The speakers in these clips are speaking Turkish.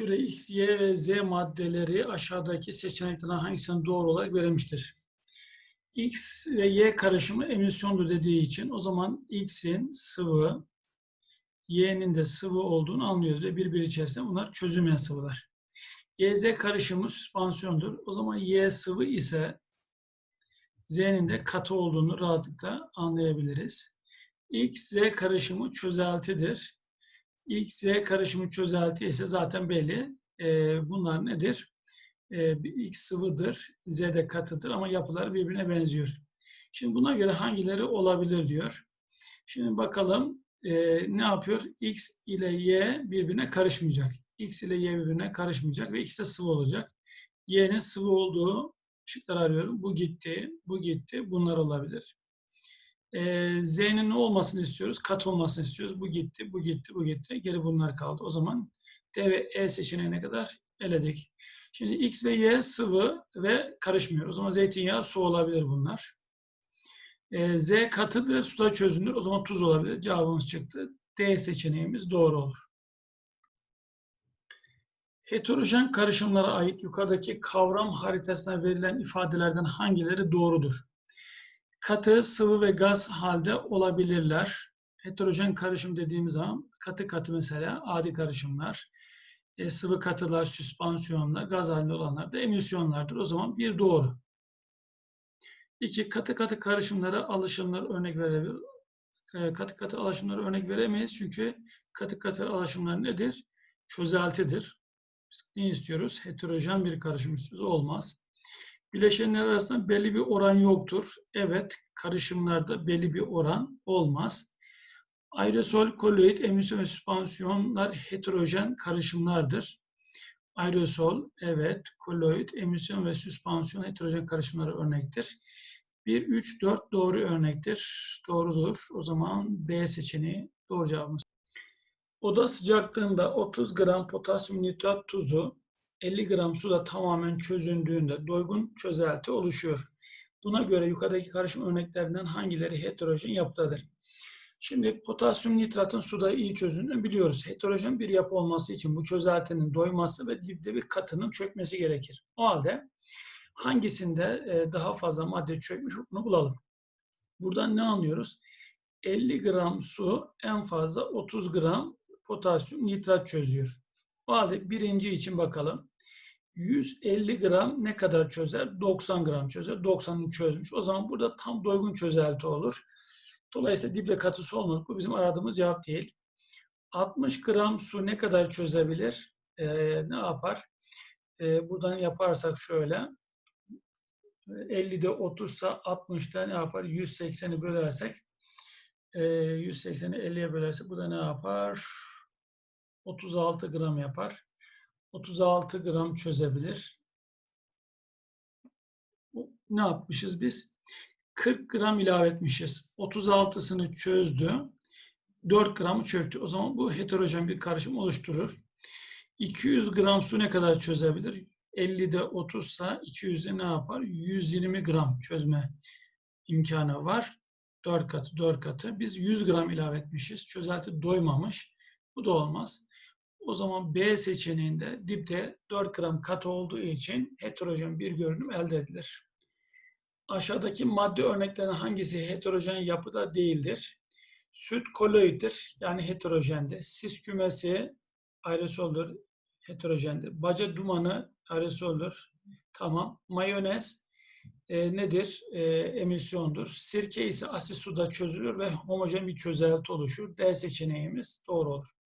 göre X, Y ve Z maddeleri aşağıdaki seçeneklerden hangisinin doğru olarak verilmiştir? X ve Y karışımı emisyondu dediği için o zaman X'in sıvı, Y'nin de sıvı olduğunu anlıyoruz ve birbiri içerisinde bunlar çözümeyen sıvılar. YZ karışımı süspansiyondur. O zaman Y sıvı ise Z'nin de katı olduğunu rahatlıkla anlayabiliriz. X, Z karışımı çözeltidir. X, Z karışımı çözelti ise zaten belli. Ee, bunlar nedir? Ee, X sıvıdır, Z de katıdır ama yapıları birbirine benziyor. Şimdi buna göre hangileri olabilir diyor. Şimdi bakalım e, ne yapıyor? X ile Y birbirine karışmayacak. X ile Y birbirine karışmayacak ve X de sıvı olacak. Y'nin sıvı olduğu şıkları arıyorum. Bu gitti, bu gitti. Bunlar olabilir. Ee, Z'nin ne olmasını istiyoruz? Kat olmasını istiyoruz. Bu gitti, bu gitti, bu gitti. Geri bunlar kaldı. O zaman D ve E seçeneğine kadar eledik. Şimdi X ve Y sıvı ve karışmıyor. O zaman zeytinyağı su olabilir bunlar. Ee, Z katıdır, suda çözünür. O zaman tuz olabilir. Cevabımız çıktı. D seçeneğimiz doğru olur. Heterojen karışımlara ait yukarıdaki kavram haritasına verilen ifadelerden hangileri doğrudur? Katı, sıvı ve gaz halde olabilirler. Heterojen karışım dediğimiz zaman katı katı mesela adi karışımlar, e, sıvı katılar, süspansiyonlar, gaz halinde olanlar da emisyonlardır. O zaman bir doğru. İki, katı katı karışımlara alışımlar örnek verebilir. E, katı katı alışımlara örnek veremeyiz çünkü katı katı alışımlar nedir? Çözeltidir. Biz ne istiyoruz? Heterojen bir karışım istiyoruz. Olmaz. Bileşenler arasında belli bir oran yoktur. Evet, karışımlarda belli bir oran olmaz. Aerosol, koloid, emisyon ve süspansiyonlar heterojen karışımlardır. Aerosol, evet, koloid, emisyon ve süspansiyon heterojen karışımlara örnektir. 1, 3, 4 doğru örnektir. Doğrudur. O zaman B seçeneği doğru cevabımız. Oda sıcaklığında 30 gram potasyum nitrat tuzu 50 gram suda tamamen çözündüğünde doygun çözelti oluşuyor. Buna göre yukarıdaki karışım örneklerinden hangileri heterojen yapıdadır? Şimdi potasyum nitratın suda iyi çözündüğünü biliyoruz. Heterojen bir yapı olması için bu çözeltinin doyması ve dipte bir katının çökmesi gerekir. O halde hangisinde daha fazla madde çökmüş bunu bulalım. Buradan ne anlıyoruz? 50 gram su en fazla 30 gram potasyum nitrat çözüyor. O halde birinci için bakalım. 150 gram ne kadar çözer? 90 gram çözer. 90'ını çözmüş. O zaman burada tam doygun çözelti olur. Dolayısıyla diple katısı olmadı. Bu bizim aradığımız cevap değil. 60 gram su ne kadar çözebilir? Ee, ne yapar? Ee, buradan yaparsak şöyle. 50'de 30 ise 60'da ne yapar? 180'i bölersek 180'i 50'ye bölersek bu da ne yapar? 36 gram yapar. 36 gram çözebilir. Ne yapmışız biz? 40 gram ilave etmişiz. 36'sını çözdü. 4 gramı çöktü. O zaman bu heterojen bir karışım oluşturur. 200 gram su ne kadar çözebilir? 50'de 30 ise 200'de ne yapar? 120 gram çözme imkanı var. 4 katı, 4 katı. Biz 100 gram ilave etmişiz. Çözelti doymamış. Bu da olmaz. O zaman B seçeneğinde dipte 4 gram katı olduğu için heterojen bir görünüm elde edilir. Aşağıdaki madde örneklerinin hangisi heterojen yapıda değildir? Süt koloiddir yani heterojendir. Sis kümesi aerosoldur, heterojendir. Baca dumanı aerosoldur. Tamam. Mayonez e, nedir? E, emisyondur. Sirke ise asit suda çözülür ve homojen bir çözelti oluşur. D seçeneğimiz doğru olur.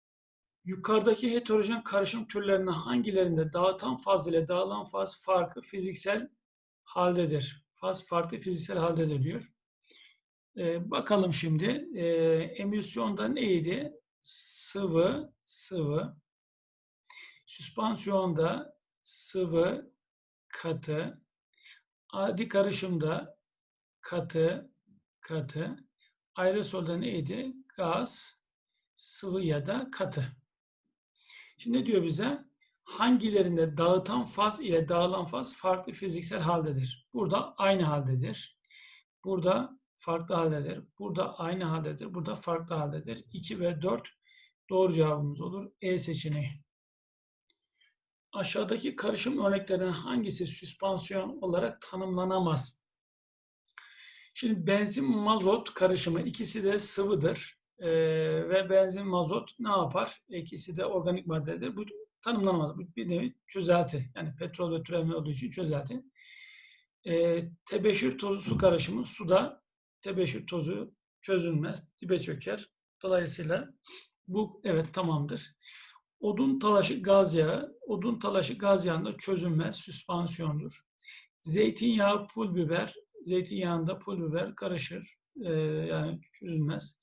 Yukarıdaki heterojen karışım türlerinin hangilerinde dağıtan faz ile dağılan faz farkı fiziksel haldedir? Faz farklı fiziksel haldedir diyor. Ee, bakalım şimdi. Ee, emisyonda neydi? Sıvı, sıvı. Süspansiyonda sıvı, katı. Adi karışımda katı, katı. Aerosolda neydi? Gaz, sıvı ya da katı. Şimdi diyor bize? Hangilerinde dağıtan faz ile dağılan faz farklı fiziksel haldedir? Burada aynı haldedir. Burada farklı haldedir. Burada aynı haldedir. Burada farklı haldedir. 2 ve 4 doğru cevabımız olur. E seçeneği. Aşağıdaki karışım örneklerinden hangisi süspansiyon olarak tanımlanamaz? Şimdi benzin mazot karışımı ikisi de sıvıdır Ee, ve benzin mazot ne yapar? İkisi de organik maddedir. Bu tanımlanamaz. Bu bir nevi çözelti. Yani petrol ve türevme olduğu için çözelti. Ee, tebeşir tozu su karışımı suda tebeşir tozu çözülmez, dibe çöker. Dolayısıyla bu evet tamamdır. Odun talaşı gaz yağı, odun talaşı gaz yağında çözünmez, süspansiyondur. Zeytinyağı, pul biber, zeytinyağında pul biber karışır, e, yani çözülmez.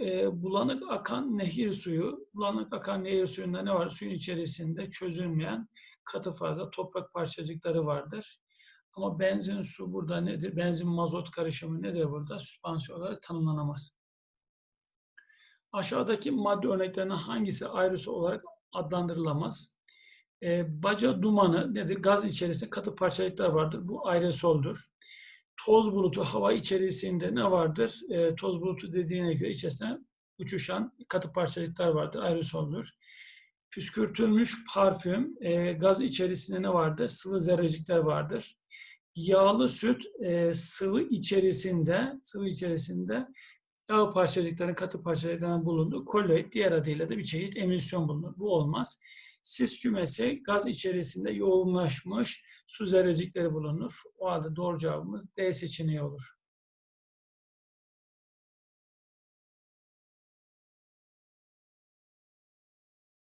E, bulanık akan nehir suyu, bulanık akan nehir suyunda ne var? Suyun içerisinde çözülmeyen katı fazla toprak parçacıkları vardır. Ama benzin su burada nedir? Benzin mazot karışımı nedir burada? Süspansiyon olarak tanımlanamaz. Aşağıdaki madde örneklerinden hangisi ayrısı olarak adlandırılamaz? E, baca dumanı nedir? Gaz içerisinde katı parçacıklar vardır. Bu aerosoldur. Toz bulutu hava içerisinde ne vardır? E, toz bulutu dediğine göre içerisinde uçuşan katı parçacıklar vardır. Aerosoldur. Püskürtülmüş parfüm, e, gaz içerisinde ne vardır? Sıvı zerrecikler vardır. Yağlı süt e, sıvı içerisinde, sıvı içerisinde yağ parçacıkların, katı parçacıkların bulunduğu kolloid, diğer adıyla da bir çeşit emülsiyon bulunur. Bu olmaz. Sis kümesi gaz içerisinde yoğunlaşmış su zerrecikleri bulunur. O halde doğru cevabımız D seçeneği olur.